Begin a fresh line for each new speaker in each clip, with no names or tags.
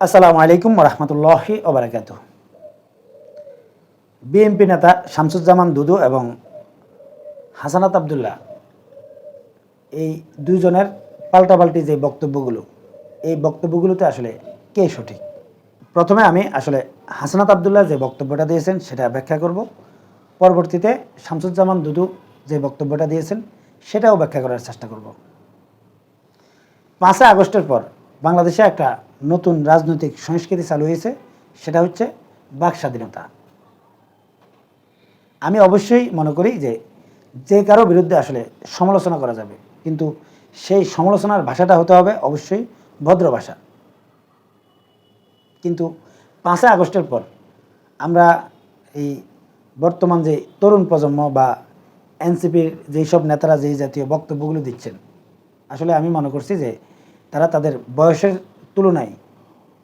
আসসালামু আলাইকুম রহমতুল্লাহি ওবরাকাত বিএনপি নেতা শামসুজ্জামান দুদু এবং হাসানাত আবদুল্লাহ, এই দুইজনের পাল্টাপাল্টি যে বক্তব্যগুলো, এই বক্তব্যগুলোতে আসলে কে সঠিক? প্রথমে আমি আসলে হাসানাত আবদুল্লাহ যে বক্তব্যটা দিয়েছেন সেটা ব্যাখ্যা করব। পরবর্তীতে শামসুজ্জামান দুদু যে বক্তব্যটা দিয়েছেন সেটাও ব্যাখ্যা করার চেষ্টা করব। পাঁচই আগস্টের পর বাংলাদেশে একটা নতুন রাজনৈতিক সংস্কৃতি চালু হয়েছে, সেটা হচ্ছে বাক স্বাধীনতা। আমি অবশ্যই মনে করি যে যে কারও বিরুদ্ধে আসলে সমালোচনা করা যাবে, কিন্তু সেই সমালোচনার ভাষাটা হতে হবে অবশ্যই ভদ্র ভাষা। কিন্তু পাঁচই আগস্টের পর আমরা এই বর্তমান যে তরুণ প্রজন্ম বা এনসিপির যেই সব নেতারা যেই জাতীয় বক্তব্যগুলো দিচ্ছেন, আসলে আমি মনে করছি যে তারা তাদের বয়সের তুলনায়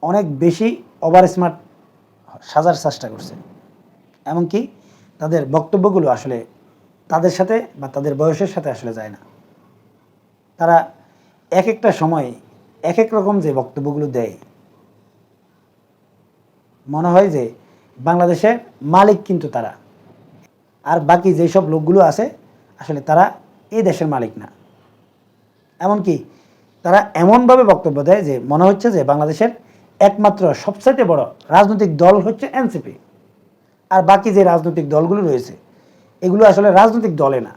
অনেক বেশি ওভার স্মার্ট সাজার চেষ্টা করছে। এমনকি তাদের বক্তব্যগুলো আসলে তাদের সাথে বা তাদের বয়সের সাথে আসলে যায় না। তারা এক একটা সময় এক এক রকম যে বক্তব্যগুলো দেয়, মনে হয় যে বাংলাদেশের মালিক কিন্তু তারা। আর বাকি যেসব লোকগুলো আছে, আসলে তারা এই দেশের মালিক না। এমনকি তারা এমনভাবে বক্তব্য দেয় যে মনে হচ্ছে যে বাংলাদেশের একমাত্র সবচাইতে বড় রাজনৈতিক দল হচ্ছে এনসিপি। আর বাকি যে রাজনৈতিক দলগুলো রয়েছে, এগুলো আসলে রাজনৈতিক দলে না।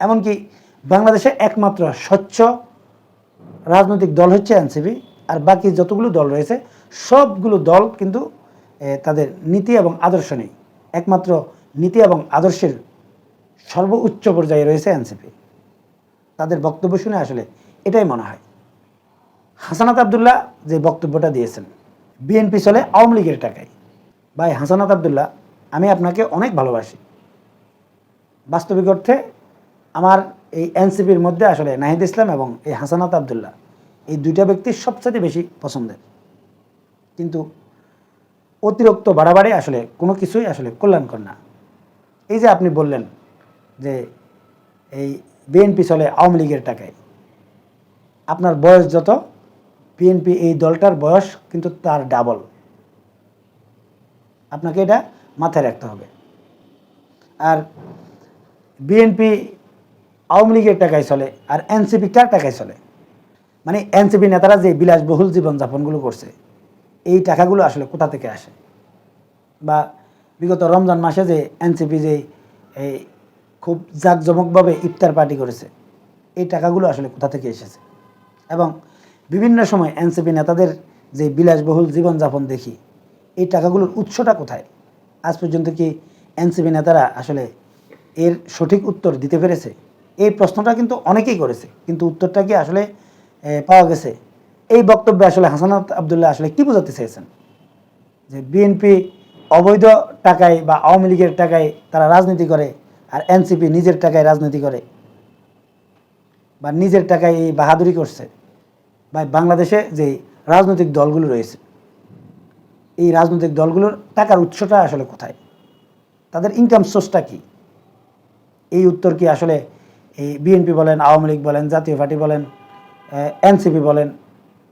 এমনকি বাংলাদেশে একমাত্র স্বচ্ছ রাজনৈতিক দল হচ্ছে এনসিপি, আর বাকি যতগুলো দল রয়েছে, সবগুলো দল কিন্তু তাদের নীতি এবং আদর্শ নেই। একমাত্র নীতি এবং আদর্শের সর্বোচ্চ পর্যায়ে রয়েছে এনসিপি। তাদের বক্তব্য শুনে আসলে এটাই মনে হয়। হাসানাত আবদুল্লাহ যে বক্তব্যটা দিয়েছেন, বিএনপি চলে আওয়ামী লীগের টাকায়। ভাই, হাসানাত আবদুল্লাহ, আমি আপনাকে অনেক ভালোবাসি। বাস্তবিক অর্থে আমার এই এনসিপির মধ্যে আসলে নাহিদ ইসলাম এবং এই হাসানাত আবদুল্লাহ, এই দুইটা ব্যক্তি সবচেয়ে বেশি পছন্দের। কিন্তু অতিরিক্ত বাড়াবাড়ি আসলে কোনো কিছুই আসলে কল্যাণকর না। এই যে আপনি বললেন যে এই বিএনপি চলে আওয়ামী লীগের টাকায় আপনার বয়স যত বিএনপি এই দলটার বয়স কিন্তু তার ডাবল আপনাকে এটা মাথায় রাখতে হবে। আর বিএনপি আওয়ামী লীগের টাকায় চলে, আর এনসিপি কার টাকায় চলে? মানে এনসিপি নেতারা যে বিলাসবহুল জীবনযাপনগুলো করছে, এই টাকাগুলো আসলে কোথা থেকে আসে? বা বিগত রমজান মাসে যে এনসিপি যে এই খুব জাঁকজমকভাবে ইফতার পার্টি করেছে, এই টাকাগুলো আসলে কোথা থেকে এসেছে? এবং বিভিন্ন সময় এনসিপি নেতাদের যে বিলাসবহুল জীবনযাপন দেখি, এই টাকাগুলোর উৎসটা কোথায়? আজ পর্যন্ত কি এনসিপি নেতারা আসলে এর সঠিক উত্তর দিতে পেরেছে? এই প্রশ্নটা কিন্তু অনেকেই করেছে, কিন্তু উত্তরটা কি আসলে পাওয়া গেছে? এই বক্তব্যে আসলে হাসানাত আবদুল্লাহ আসলে কি বোঝাতে চেয়েছেন? যে বিএনপি অবৈধ টাকায় বা আওয়ামী লীগের টাকায় তারা রাজনীতি করে আর এনসিপি নিজের টাকায় রাজনীতি করে বা নিজের টাকায় এই বাহাদুরি করছে। বা বাংলাদেশে যে রাজনৈতিক দলগুলো রয়েছে, এই রাজনৈতিক দলগুলোর টাকার উৎসটা আসলে কোথায়? তাদের ইনকাম সোর্সটা কি? এই উত্তর কি আসলে এই বিএনপি বলেন, আওয়ামী লীগ বলেন, জাতীয় পার্টি বলেন এনসিপি বলেন,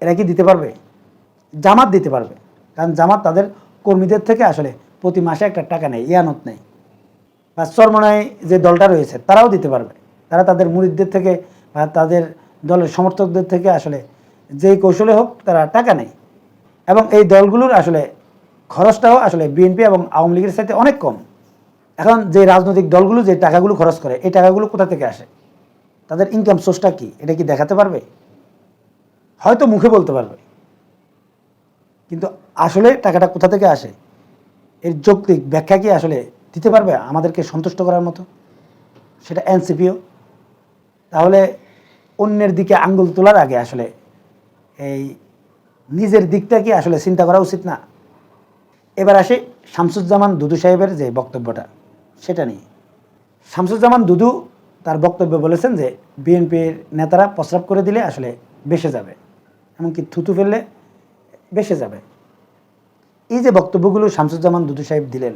এরা কি দিতে পারবে? জামাত দিতে পারবে। কারণ জামাত তাদের কর্মীদের থেকে আসলে প্রতি মাসে একটা টাকা নেই ইয়ানত নেই বা চরমনায় যে দলটা রয়েছে, তারাও দিতে পারবে। তারা তাদের মুরিদদের থেকে বা তাদের দলের সমর্থকদের থেকে আসলে যেই কৌশলে হোক তারা টাকা নেই এবং এই দলগুলোর আসলে খরচটাও আসলে বিএনপি এবং আওয়ামী লীগের সাথে অনেক কম। এখন যে রাজনৈতিক দলগুলো যে টাকাগুলো খরচ করে, এই টাকাগুলো কোথা থেকে আসে? তাদের ইনকাম সোর্সটা কি? এটা কি দেখাতে পারবে? হয়তো মুখে বলতে পারবে। কিন্তু আসলে টাকাটা কোথা থেকে আসে? এর যৌক্তিক ব্যাখ্যা কি আসলে দিতে পারবে? আমাদেরকে সন্তুষ্ট করার মতো? সেটা এনসিপিও। তাহলে অন্যের দিকে আঙ্গুল তোলার আগে আসলে এই নিজের দিকটা কি আসলে চিন্তা করা উচিত না? এবার আসি শামসুজ্জামান দুদু সাহেবের যে বক্তব্যটা, সেটা নিয়ে। শামসুজ্জামান দুদু তার বক্তব্যে বলেছেন যে, বিএনপির নেতারা প্রস্রাব করে দিলে আসলে বেসে যাবে, এমনকি থুতু ফেললে বেসে যাবে। এই যে বক্তব্যগুলো শামসুজ্জামান দুদু সাহেব দিলেন,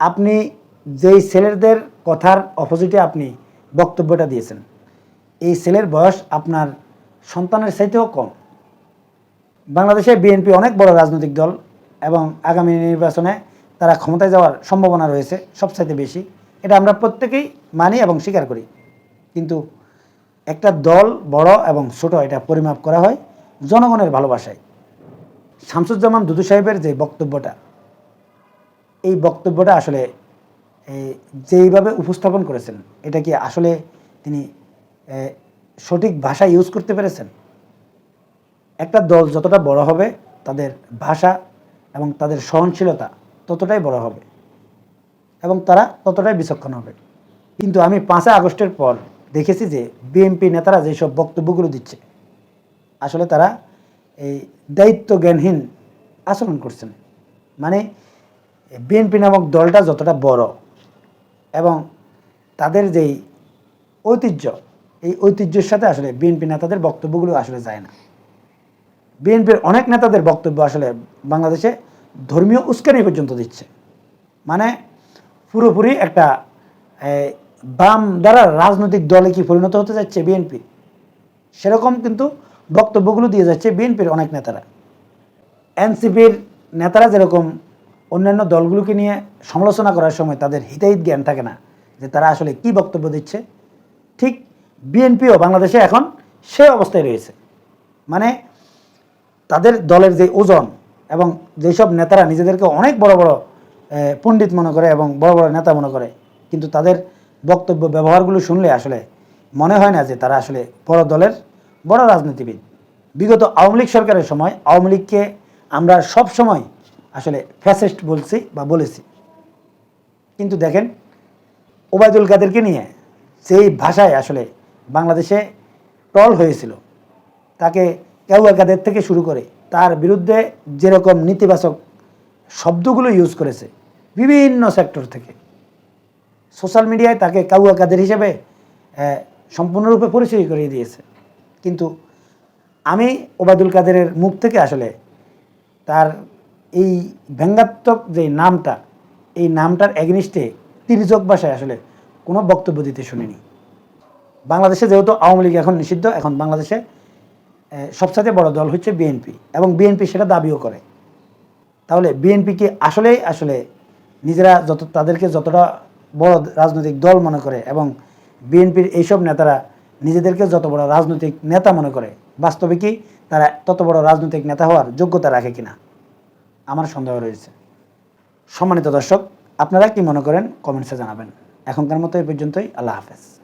আপনি যেই ছেলেদের কথার অপোজিটে আপনি বক্তব্যটা দিয়েছেন, এই ছেলের বয়স আপনার সন্তানের চাইতেও কম। বাংলাদেশে বিএনপি অনেক বড় রাজনৈতিক দল এবং আগামী নির্বাচনে তারা ক্ষমতায় যাওয়ার সম্ভাবনা রয়েছে সবচাইতে বেশি। এটা আমরা প্রত্যেকেই মানি এবং স্বীকার করি। কিন্তু একটা দল বড় এবং ছোট, এটা পরিমাপ করা হয় জনগণের ভালোবাসায়। শামসুজ্জামান দুদু সাহেবের যে বক্তব্যটা, এই বক্তব্যটা আসলে যেইভাবে উপস্থাপন করেছেন, এটা কি আসলে তিনি সঠিক ভাষা ইউজ করতে পেরেছেন? একটা দল যতটা বড় হবে, তাদের ভাষা এবং তাদের সহনশীলতা ততটাই বড় হবে এবং তারা ততটাই বিচক্ষণ হবে। কিন্তু আমি পাঁচই আগস্টের পর দেখেছি যে বিএনপি নেতারা যেসব বক্তব্যগুলো দিচ্ছে, আসলে তারা এই দায়িত্ব জ্ঞানহীন আচরণ করছেন। মানে বিএনপি নামক দলটা যতটা বড় এবং তাদের যেই ঐতিহ্য, এই ঐতিহ্যের সাথে আসলে বিএনপি নেতাদের বক্তব্যগুলো আসলে যায় না। বিএনপির অনেক নেতাদের বক্তব্য আসলে বাংলাদেশে ধর্মীয় উস্কানি পর্যন্ত দিচ্ছে। মানে পুরোপুরি একটা বাম দ্বারা রাজনৈতিক দলে কি পরিণত হতে যাচ্ছে বিএনপি? সেরকম কিন্তু বক্তব্যগুলো দিয়ে যাচ্ছে বিএনপির অনেক নেতারা। এনসিপির নেতারা যেরকম অন্যান্য দলগুলোকে নিয়ে সমালোচনা করার সময় তাদের হিতাহিত জ্ঞান থাকে না যে তারা আসলে কি বক্তব্য দিচ্ছে, ঠিক বিএনপিও বাংলাদেশে এখন সে অবস্থায় রয়েছে। মানে তাদের দলের যে ওজন এবং যেসব নেতারা নিজেদেরকে অনেক বড় বড় পণ্ডিত মনে করে এবং বড় বড় নেতা মনে করে, কিন্তু তাদের বক্তব্য ব্যবহারগুলো শুনলে আসলে মনে হয় না যে তারা আসলে বড় দলের বড় রাজনীতিবিদ। বিগত আওয়ামী লীগ সরকারের সময় আওয়ামী লীগকে আমরা সব সময় আসলে ফ্যাসিস্ট বলছি বা বলেছি। কিন্তু দেখেন, ওবায়দুল কাদেরকে নিয়ে সেই ভাষায় আসলে বাংলাদেশে টল হয়েছিল, তাকে কেউয়া কাদের থেকে শুরু করে তার বিরুদ্ধে যেরকম নেতিবাচক শব্দগুলো ইউজ করেছে বিভিন্ন সেক্টর থেকে। সোশ্যাল মিডিয়ায় তাকে কাউয়া কাদের হিসেবে সম্পূর্ণরূপে পরিচয় করিয়ে দিয়েছে। কিন্তু আমি ওবায়দুল কাদেরের মুখ থেকে আসলে তার এই ব্যঙ্গাত্মক যে নামটা, এই নামটার এগনিস্টে তির্যক ভাষায় আসলে কোনো বক্তব্য দিতে শুনিনি। বাংলাদেশে যেহেতু আওয়ামী লীগ এখন নিষিদ্ধ, এখন বাংলাদেশে সবচাইতে বড় দল হচ্ছে বিএনপি এবং বিএনপি সেটা দাবিও করে। তাহলে বিএনপি কি আসলেই আসলে নিজেরা যত, তাদেরকে যতটা বড় রাজনৈতিক দল মনে করে এবং বিএনপির এইসব নেতারা নিজেদেরকে যত বড় রাজনৈতিক নেতা মনে করে, বাস্তবে কি তারা তত বড় রাজনৈতিক নেতা হওয়ার যোগ্যতা রাখে কিনা? আমার সন্দেহ রয়েছে। সম্মানিত দর্শক, আপনারা কি মনে করেন? কমেন্টসে জানাবেন। এখনকার মতো এই পর্যন্তই। আল্লাহ হাফেজ।